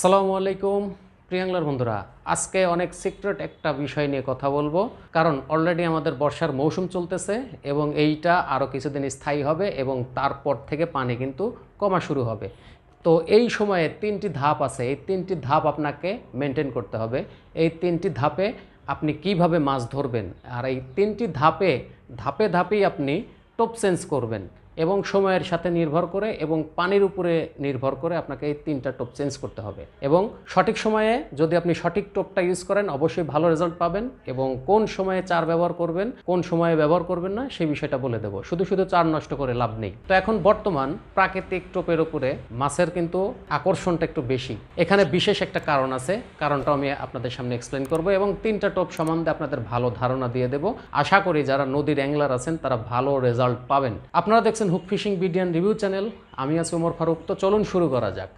সালামু আলাইকুম প্রিয়াংলার বন্ধুরা। আজকে অনেক সিক্রেট একটা বিষয় নিয়ে কথা বলব। কারণ অলরেডি আমাদের বর্ষার মৌসুম চলতেছে এবং এইটা আরও কিছুদিন স্থায়ী হবে এবং তারপর থেকে পানি কিন্তু কমা শুরু হবে। তো এই সময়ে তিনটি ধাপ আছে। এই তিনটি ধাপ আপনাকে মেনটেন করতে হবে। এই তিনটি ধাপে আপনি কীভাবে মাছ ধরবেন? আর এই তিনটি ধাপে ধাপে ধাপেই আপনি টপ চেঞ্জ করবেন। এবং সময়ের সাথে নির্ভর করে এবং পানির উপরে নির্ভর করে আপনাকে এই তিনটা টোপ চেঞ্জ করতে হবে। এবং সঠিক সময়ে যদি আপনি সঠিক টোপটা ইউজ করেন, অবশ্যই ভালো রেজাল্ট পাবেন এবং কোন সময়ে চার ব্যবহার করবেন, কোন সময়ে ব্যবহার করবেন না, সেই বিষয়টা বলে দেবো। শুধু শুধু চার নষ্ট করে লাভ নেই। তো এখন বর্তমান প্রাকৃতিক টোপের উপরে মাছের কিন্তু আকর্ষণটা একটু বেশি। এখানে বিশেষ একটা কারণ আছে কারণটা আমি আপনাদের সামনে এক্সপ্লেন করব এবং তিনটা টোপ সম্বন্ধে আপনাদের ভালো ধারণা দিয়ে দেব। আশা করি যারা নদীর অ্যাংলার আছেন, তারা ভালো রেজাল্ট পাবেন। আপনারা দেখছেন হুক ফিশিং বিডিয়ান রিভিউ চ্যানেল। আমি আছি ওমর ফারুক। তো চলুন শুরু করা যাক।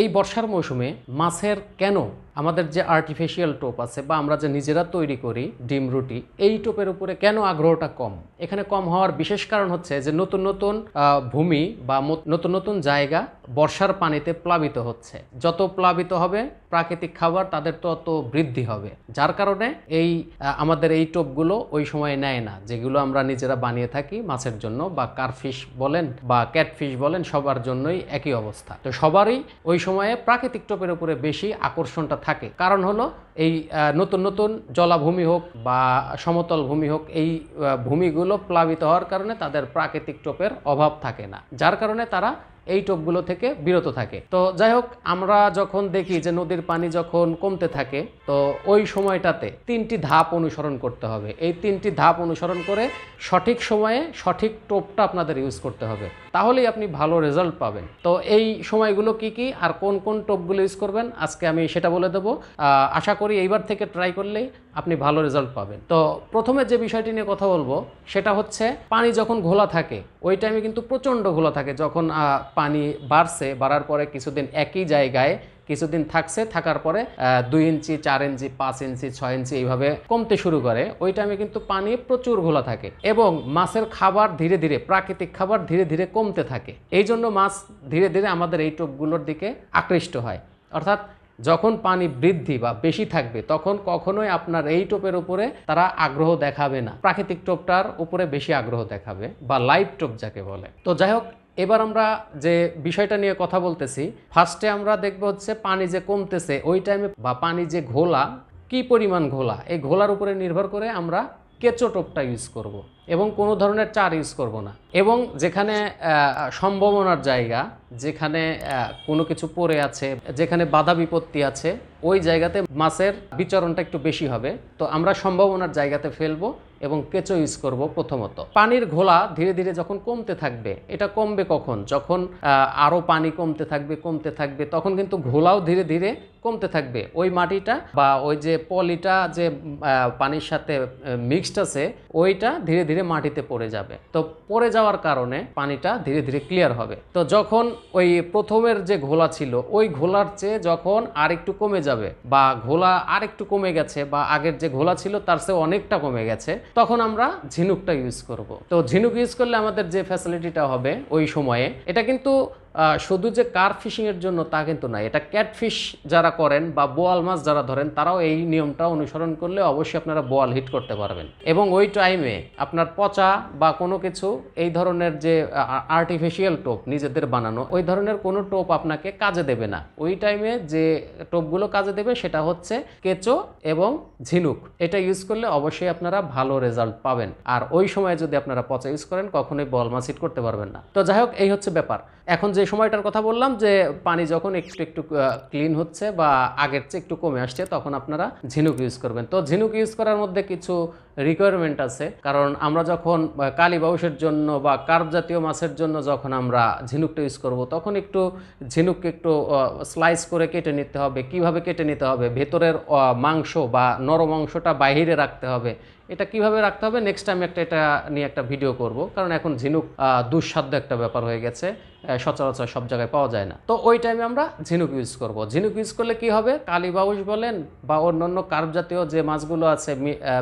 এই বর্ষার মৌসুমে মাছের কেন আমাদের যে আর্টিফিশিয়াল টোপ আছে বা আমরা যে নিজেরা তৈরি করি ডিম রুটি, এই টোপের উপরে কেন আগ্রহটা কম? এখানে কম হওয়ার বিশেষ কারণ হচ্ছে যে নতুন নতুন ভূমি বা নতুন নতুন জায়গা বর্ষার পানিতে প্লাবিত হচ্ছে। যত প্লাবিত হবে প্রাকৃতিক খাবার তাদের তত বৃদ্ধি হবে। যার কারণে এই আমাদের এই টোপগুলো ওই সময় নেয় না, যেগুলো আমরা নিজেরা বানিয়ে থাকি মাছের জন্য বা কারফিশ বলেন বা ক্যাটফিশ বলেন, সবার জন্যই একই অবস্থা। তো সবারই ওই সময়ে প্রাকৃতিক টোপের উপরে বেশি আকর্ষণটা থাকে। কারণ হলো এই নতুন নতুন জলাভূমি হোক বা সমতল ভূমি হোক, এই ভূমিগুলো প্লাবিত হওয়ার কারণে তাদের প্রাকৃতিক টোপের অভাব থাকে না। যার কারণে তারা এই টোপগুলো থেকে বিরত থাকে। তো যাই হোক, আমরা যখন দেখি যে নদীর পানি যখন কমতে থাকে, তো ওই সময়টাতে তিনটি ধাপ অনুসরণ করতে হবে। এই তিনটি ধাপ অনুসরণ করে সঠিক সময়ে সঠিক টোপটা আপনাদের ইউজ করতে হবে। তাহলেই আপনি ভালো রেজাল্ট পাবেন। তো এই সময়গুলো কি কি আর কোন কোন টোপগুলো ইউজ করবেন, আজকে আমি সেটা বলে দেবো। আশা করি, এইবার থেকে ট্রাই করলেই আপনি ভালো রেজাল্ট পাবেন। তো প্রথমে যে বিষয়টি নিয়ে কথা বলব, সেটা হচ্ছে পানি যখন ঘোলা থাকে, ওই টাইমে কিন্তু প্রচণ্ড ঘোলা থাকে। যখন পানি বাড়ছে, বাড়ার পরে কিছুদিন একই জায়গায় কিছুদিন থাকছে, থাকার পরে দুই ইঞ্চি, চার ইঞ্চি, পাঁচ ইঞ্চি, ছয় ইঞ্চি এইভাবে কমতে শুরু করে, ওই টাইমে কিন্তু পানি প্রচুর ঘোলা থাকে এবং মাছের খাবার ধীরে ধীরে, প্রাকৃতিক খাবার ধীরে ধীরে কমতে থাকে। এই জন্য মাছ ধীরে ধীরে আমাদের এই টোপগুলোর দিকে আকৃষ্ট হয়। অর্থাৎ যখন পানি বৃদ্ধি বা বেশি থাকবে, তখন কখনোই আপনার এই টোপের উপরে তারা আগ্রহ দেখাবে না। প্রাকৃতিক টোপটার উপরে বেশি আগ্রহ দেখাবে, বা লাইভ টোপ যাকে বলে। তো যাই হোক, এবার আমরা যে বিষয়টা নিয়ে কথা বলতেছি ফার্স্টে আমরা দেখব হচ্ছে পানি যে কমতেছে, ওই টাইমে বা পানি যে ঘোলা, কি পরিমাণ ঘোলা? এই ঘোলার উপরে নির্ভর করে আমরা কেঁচো টোপটা ইউজ করব এবং কোনো ধরনের চার ইউজ করব না। এবং যেখানে সম্ভাবনার জায়গা, যেখানে কোনো কিছু পড়ে আছে, যেখানে বাধা বিপত্তি আছে, ওই জায়গাতে মাছের বিচরণটা একটু বেশি হবে। তো আমরা সম্ভাবনার জায়গাতে ফেলব এবং কেঁচো ইউজ করব প্রথমত। পানির ঘোলা ধীরে ধীরে যখন কমতে থাকবে, এটা কমবে কখন? যখন আরও পানি কমতে থাকবে কমতে থাকবে, তখন কিন্তু ঘোলাও ধীরে ধীরে কমতে থাকবে। ওই মাটিটা বা ওই যে পলিটা যে পানির সাথে মিক্সড আছে, ওইটা ধীরে ধীরে মাটিতে পড়ে যাবে। তো পড়ে যাওয়ার কারণে পানিটা ধীরে ধীরে ক্লিয়ার হবে। তো যখন ওই প্রথমের যে ঘোলা ছিল, ওই ঘোলার চেয়ে যখন আর একটু কমে যাবে বা ঘোলা আর একটু কমে গেছে বা আগের যে ঘোলা ছিল, তার চেয়ে অনেকটা কমে গেছে, তখন আমরা ঝিনুকটা ইউজ করব। তো ঝিনুক ইউজ করলে আমাদের যে ফ্যাসিলিটিটা হবে ওই সময়ে, এটা কিন্তু শুধু যে কার ফিশিংয়ের জন্য তা কিন্তু না এটা ক্যাটফিশ যারা করেন বা বোয়াল মাছ যারা ধরেন, তারাও এই নিয়মটা অনুসরণ করলে অবশ্যই আপনারা বোয়াল হিট করতে পারবেন। এবং ওই টাইমে আপনার পচা বা কোনো কিছু, এই ধরনের যে আর্টিফিশিয়াল টোপ নিজেদের বানানো, ওই ধরনের কোনো টোপ আপনাকে কাজে দেবে না। ওই টাইমে যে টোপগুলো কাজে দেবে, সেটা হচ্ছে কেঁচো এবং ঝিনুক। এটা ইউজ করলে অবশ্যই আপনারা ভালো রেজাল্ট পাবেন। আর ওই সময় যদি আপনারা পচা ইউজ করেন, কখনোই বল মাছ হিট করতে পারবেন না। তো যাই হোক, এই হচ্ছে ব্যাপার। এখন যে সময়টার কথা বললাম যে পানি যখন একটু একটু ক্লিন হচ্ছে বা আগের চেয়ে একটু কমে আসছে, তখন আপনারা ঝিনুক ইউজ করবেন। তো ঝিনুক ইউজ করার মধ্যে কিছু রিকোয়ারমেন্ট আছে। কারণ আমরা যখন কালী বাউসের জন্য বা কার্প জাতীয় মাছের জন্য যখন আমরা ঝিনুকটা ইউজ করব, তখন একটু ঝিনুককে একটু স্লাইস করে কেটে নিতে হবে। কীভাবে কেটে নিতে হবে? ভেতরের মাংস বা নরম অংশটা বাইরে রাখতে হবে। এটা কীভাবে রাখতে হবে? নেক্সট টাইম একটা, এটা নিয়ে একটা ভিডিও করব। কারণ এখন ঝিনুক দুঃসাধ্য একটা ব্যাপার হয়ে গেছে। সচরাচর সব জায়গায় পাওয়া যায় না। তো ওই টাইমে আমরা ঝিনুক ইউজ করব। ঝিনুক ইউজ করলে কি হবে? কালীবাউস বলেন বা অন্যান্য কার্প জাতীয় যে মাছগুলো আছে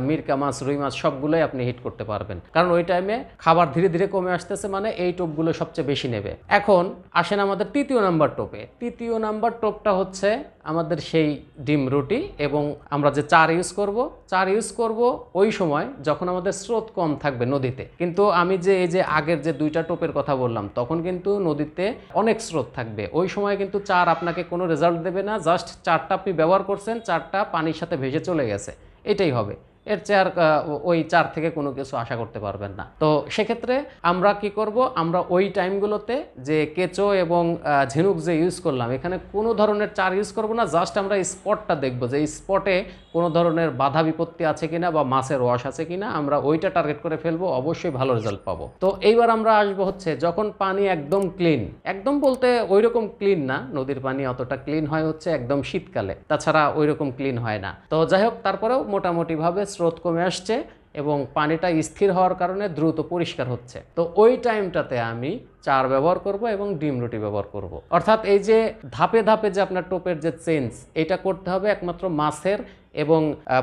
মিরকা মাছ, রুই মাছ, সবগুলোই আপনি হিট করতে পারবেন। কারণ ওই টাইমে খাবার ধীরে ধীরে কমে আসতেছে মানে এই টোপগুলো সবচেয়ে বেশি নেবে। এখন আসেন আমাদের তৃতীয় নাম্বার টোপে। তৃতীয় নাম্বার টোপটা হচ্ছে আমাদের সেই ডিম রুটি এবং আমরা যে চার ইউজ করব, চার ইউজ করব ওই সময় যখন আমাদের স্রোত কম থাকবে নদীতে। কিন্তু আমি যে, এই যে আগের যে দুইটা টোপের কথা বললাম, তখন কিন্তু নদীতে অনেক স্রোত থাকবে। ওই সময় কিন্তু চার আপনাকে কোনো রেজাল্ট দেবে না জাস্ট চারটা আপনি ব্যবহার করছেন, চারটা পানির সাথে ভেসে চলে গেছে। এটাই হবে। এর চেয়ে আর আহ, ওই চার থেকে কোনো কিছু আশা করতে পারবেন না। তো সেক্ষেত্রে আমরা কি করব? আমরা ওই টাইমগুলোতে যে কেঁচো এবং ঝিনুক যে ইউজ করলাম এখানে কোনো ধরনের চার ইউজ করব না জাস্ট আমরা স্পটটা দেখব যে স্পটে কোনো ধরনের বাধা বিপত্তি আছে কিনা বা মাছের ওয়াশ আছে কিনা আমরা ওইটা টার্গেট করে ফেলব অবশ্যই ভালো রেজাল্ট পাবো। তো এইবার আমরা আসব হচ্ছে যখন পানি একদম ক্লিন একদম বলতে ওই রকম ক্লিন না নদীর পানি অতটা ক্লিন হয় হচ্ছে একদম শীতকালে তাছাড়া ওই রকম ক্লিন হয় না। তো যাই হোক তারপরেও মোটামুটিভাবে স্রোত কমে আসছে এবং পানিটা স্থির হওয়ার কারণে দ্রুত পরিষ্কার হচ্ছে। তো ওই টাইমটাতে আমি চার ব্যবহার করব এবং ডিম রুটি ব্যবহার করব। অর্থাৎ এই যে ধাপে ধাপে যে আপনার টোপের যে চেঞ্জ, এটা করতে হবে একমাত্র মাছের এবং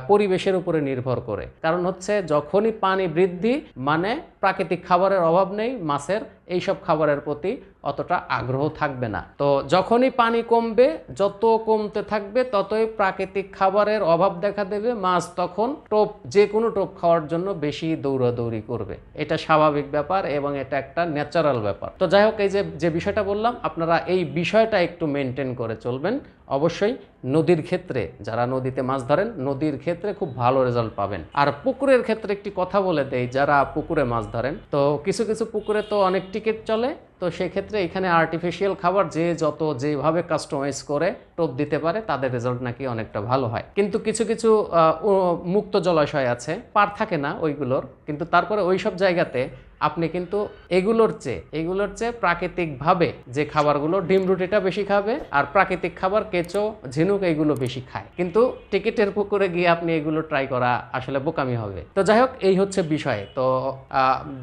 পরিবেশের উপরে নির্ভর করে। কারণ হচ্ছে যখনই পানি বৃদ্ধি মানে প্রাকৃতিক খাবারের অভাব নেই, মাছের এইসব খাবারের প্রতি অতটা আগ্রহ থাকবে না। তো যখনই পানি কমবে, যত কমতে থাকবে, ততই প্রাকৃতিক খাবারের অভাব দেখা দেবে, মাছ তখন টোপ, যে কোনো টোপ খাওয়ার জন্য বেশি দৌড়াদৌড়ি করবে। এটা স্বাভাবিক ব্যাপার এবং এটা একটা ন্যাচারাল ব্যাপার। তো যাই হোক, এই যে যে বিষয়টা বললাম, আপনারা এই বিষয়টা একটু মেনটেন করে চলবেন। অবশ্যই নদীর ক্ষেত্রে, যারা নদীতে মাছ ধরেন, নদীর ক্ষেত্রে খুব ভালো রেজাল্ট পাবেন। আর পুকুরের ক্ষেত্রে একটি কথা বলে দেই, যারা পুকুরে মাছ ধরেন, তো কিছু কিছু পুকুরে তো অনেক টিকিট চলে, তো সেক্ষেত্রে এখানে আর্টিফিশিয়াল খাবার যে যত যেভাবে কাস্টমাইজ করে টোপ দিতে পারে, তাদের রেজাল্ট নাকি অনেকটা ভালো হয়। কিন্তু কিছু কিছু মুক্ত জলাশয় আছে পার থাকে না ওইগুলোর, কিন্তু তারপরে ওই সব জায়গাতে আপনি কিন্তু এগুলোর চেয়ে এগুলোর চেয়ে প্রাকৃতিকভাবে যে খাবারগুলো, ডিম রুটিটা বেশি খাবে, আর প্রাকৃতিক খাবার কেঁচো, ঝিনুক এইগুলো বেশি খায়। কিন্তু টিকিটের পুকুরে গিয়ে আপনি এগুলো ট্রাই করা আসলে বোকামি হবে। তো যাই হোক, এই হচ্ছে বিষয়। তো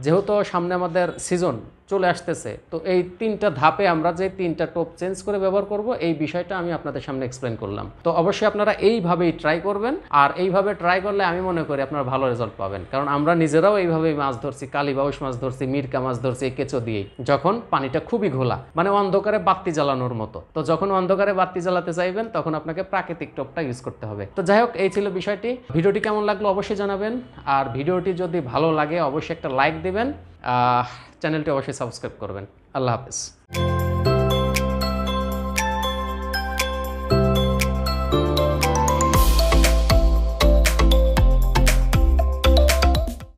যেহেতু সামনে আমাদের সিজন চলে আসতেছে। তো এই তিনটা ধাপে আমরা যে তিনটা টোপ চেঞ্জ করে ব্যবহার করব, এই বিষয়টা আমি আপনাদের সামনে এক্সপ্লেন করলাম। তো অবশ্যই আপনারা এইভাবেই ট্রাই করবেন, আর এইভাবে ট্রাই করলে আমি মনে করি আপনারা ভালো রেজাল্ট পাবেন। কারণ আমরা নিজেরাও এইভাবেই মাছ ধরছি কালীবাউস মাছ ধরছি, মিরকা মাছ ধরছি কেঁচো দিয়েই। যখন পানিটা খুবই ঘোলা মানে অন্ধকারে বাতি জ্বালানোর মতো। তো যখন অন্ধকারে বাতি জ্বালাতে চাইবেন, তখন আপনাকে প্রাকৃতিক টোপটা ইউজ করতে হবে। তো যাই হোক, এই ছিল বিষয়টি। ভিডিওটি কেমন লাগল অবশ্যই জানাবেন। আর ভিডিওটি যদি ভালো লাগে, অবশ্যই একটা লাইক দিবেন। চ্যানেলটি অবশ্যই সাবস্ক্রাইব করবেন। আল্লাহ হাফেজ।